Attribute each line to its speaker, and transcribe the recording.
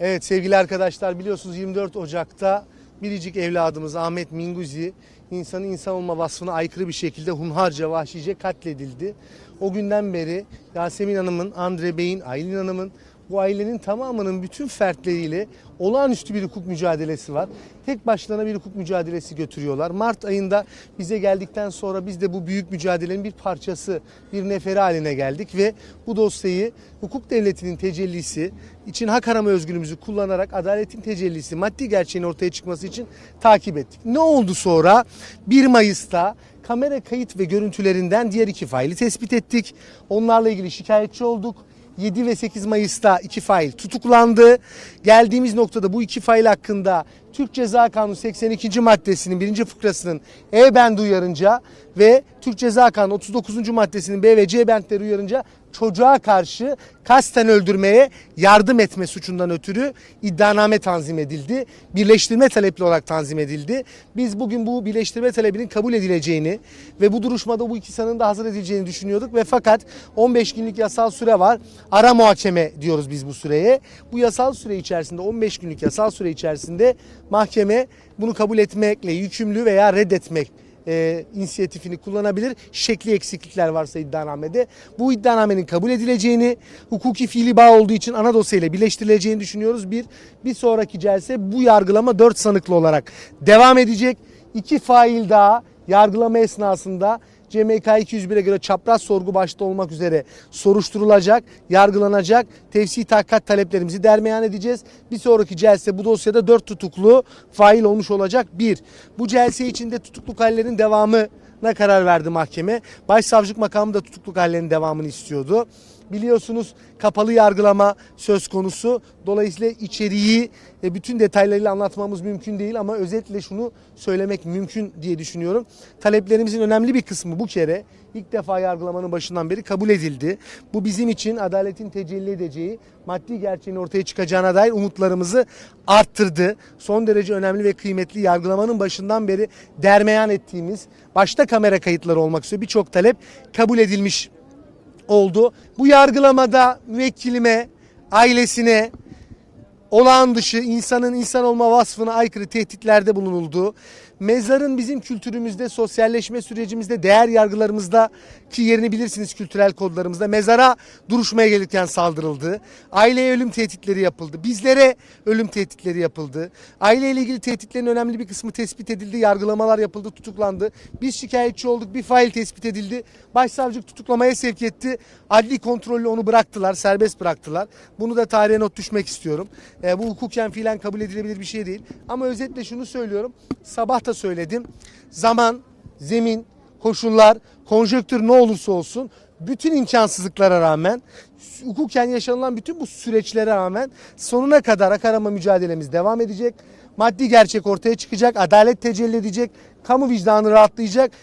Speaker 1: Evet sevgili arkadaşlar biliyorsunuz 24 Ocak'ta biricik evladımız Ahmet Minguzi insanın insan olma vasfına aykırı bir şekilde hunharca vahşice katledildi. O günden beri Yasemin Hanım'ın, Andre Bey'in, Aylin Hanım'ın bu ailenin tamamının bütün fertleriyle olağanüstü bir hukuk mücadelesi var. Tek başlarına bir hukuk mücadelesi götürüyorlar. Mart ayında bize geldikten sonra biz de bu büyük mücadelenin bir parçası, bir neferi haline geldik ve bu dosyayı hukuk devletinin tecellisi için hak arama özgürlüğümüzü kullanarak adaletin tecellisi, maddi gerçeğin ortaya çıkması için takip ettik. Ne oldu sonra? 1 Mayıs'ta kamera kayıt ve görüntülerinden diğer iki faili tespit ettik. Onlarla ilgili şikayetçi olduk. 7 ve 8 Mayıs'ta iki fail tutuklandı. Geldiğimiz noktada bu iki fail hakkında Türk Ceza Kanunu 82. maddesinin 1. fıkrasının E bendi uyarınca ve Türk Ceza Kanunu 39. maddesinin B ve C bentleri uyarınca çocuğa karşı kasten öldürmeye yardım etme suçundan ötürü iddianame tanzim edildi. Birleştirme talepli olarak tanzim edildi. Biz bugün bu birleştirme talebinin kabul edileceğini ve bu duruşmada bu iki sanığın da hazır edileceğini düşünüyorduk ve fakat 15 günlük yasal süre var. Ara muhakeme diyoruz biz bu süreye. Bu yasal süre içerisinde 15 günlük yasal süre içerisinde mahkeme bunu kabul etmekle yükümlü veya reddetmek e, inisiyatifini kullanabilir. Şekli eksiklikler varsa iddianamede. Bu iddianamenin kabul edileceğini, hukuki fiili bağ olduğu için ana dosyayla birleştirileceğini düşünüyoruz. Bir, bir sonraki celse bu yargılama 4 sanıklı olarak devam edecek. İki fail daha yargılama esnasında CMK 201'e göre çapraz sorgu başta olmak üzere soruşturulacak, yargılanacak. Tefsi tahkikat taleplerimizi dermeyan edeceğiz. Bir sonraki celse bu dosyada 4 tutuklu fail olmuş olacak. Bir, bu celse içinde tutukluk hallerinin devamına karar verdi mahkeme. Başsavcılık makamı da tutukluk hallerinin devamını istiyordu. Biliyorsunuz kapalı yargılama söz konusu. Dolayısıyla içeriği e, bütün detaylarıyla anlatmamız mümkün değil ama özetle şunu söylemek mümkün diye düşünüyorum. Taleplerimizin önemli bir kısmı bu kere ilk defa yargılamanın başından beri kabul edildi. Bu bizim için adaletin tecelli edeceği, maddi gerçeğin ortaya çıkacağına dair umutlarımızı arttırdı. Son derece önemli ve kıymetli yargılamanın başından beri dermeyan ettiğimiz, başta kamera kayıtları olmak üzere birçok talep kabul edilmiş oldu. Bu yargılamada müvekkilime, ailesine olağan dışı insanın insan olma vasfına aykırı tehditlerde bulunuldu. Mezarın bizim kültürümüzde, sosyalleşme sürecimizde, değer yargılarımızda ki yerini bilirsiniz kültürel kodlarımızda mezara duruşmaya gelirken saldırıldı. Aileye ölüm tehditleri yapıldı. Bizlere ölüm tehditleri yapıldı. Aileyle ilgili tehditlerin önemli bir kısmı tespit edildi. Yargılamalar yapıldı, tutuklandı. Biz şikayetçi olduk. Bir fail tespit edildi. Başsavcılık tutuklamaya sevk etti. Adli kontrollü onu bıraktılar, serbest bıraktılar. Bunu da tarihe not düşmek istiyorum. E, bu hukuken fiilen kabul edilebilir bir şey değil. Ama özetle şunu söylüyorum. Sabah da söyledim. Zaman, zemin, koşullar, konjöktür ne olursa olsun bütün imkansızlıklara rağmen hukuken yaşanılan bütün bu süreçlere rağmen sonuna kadar hak arama mücadelemiz devam edecek. Maddi gerçek ortaya çıkacak, adalet tecelli edecek, kamu vicdanı rahatlayacak